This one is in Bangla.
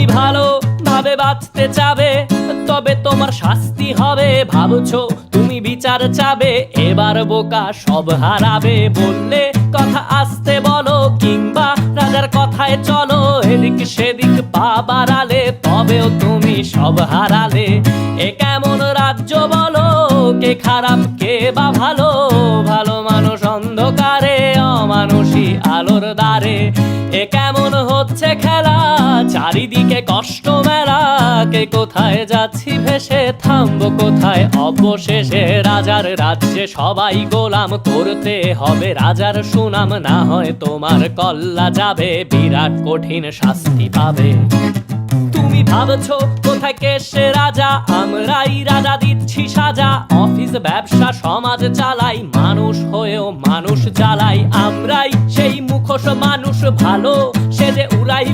তুমি ভালো ভাবে বাঁচতে চাবে, তবে তোমার শাস্তি হবে, ভাবছ তুমি বিচার চাবে, এবার বোকা সব হারাবে। বললে কথা আসতে বলো, কিংবা রাজার কথায় চলো, এদিক সেদিক পা বাড়ালে, তবেও তুমি সব হারালে। এ কেমন রাজ্য বলো, কে খারাপ অমানুষী আলোর দ্বারে। এ কেমন হচ্ছে খেলা? চারিদিকে কষ্ট মেলা। কে কোথায় যাচ্ছি ভেসে থামবো কোথায়? অবশেষে রাজার রাজ্যে সবাই গোলাম করতে হবে। রাজার সুনাম না হয় তোমার, কল্লা যাবে। বিরাট কঠিন শাস্তি পাবে। তুমি ভাবছ কোথায় সে রাজা, আমরাই রাজা দিচ্ছি সাজা। অফিস, ব্যবসা, সমাজ চালাই, মানুষ হয়েও মানুষ জ্বালাই আমরাই সেই মুখোশ মানুষ ভালো, সে যে উড়াই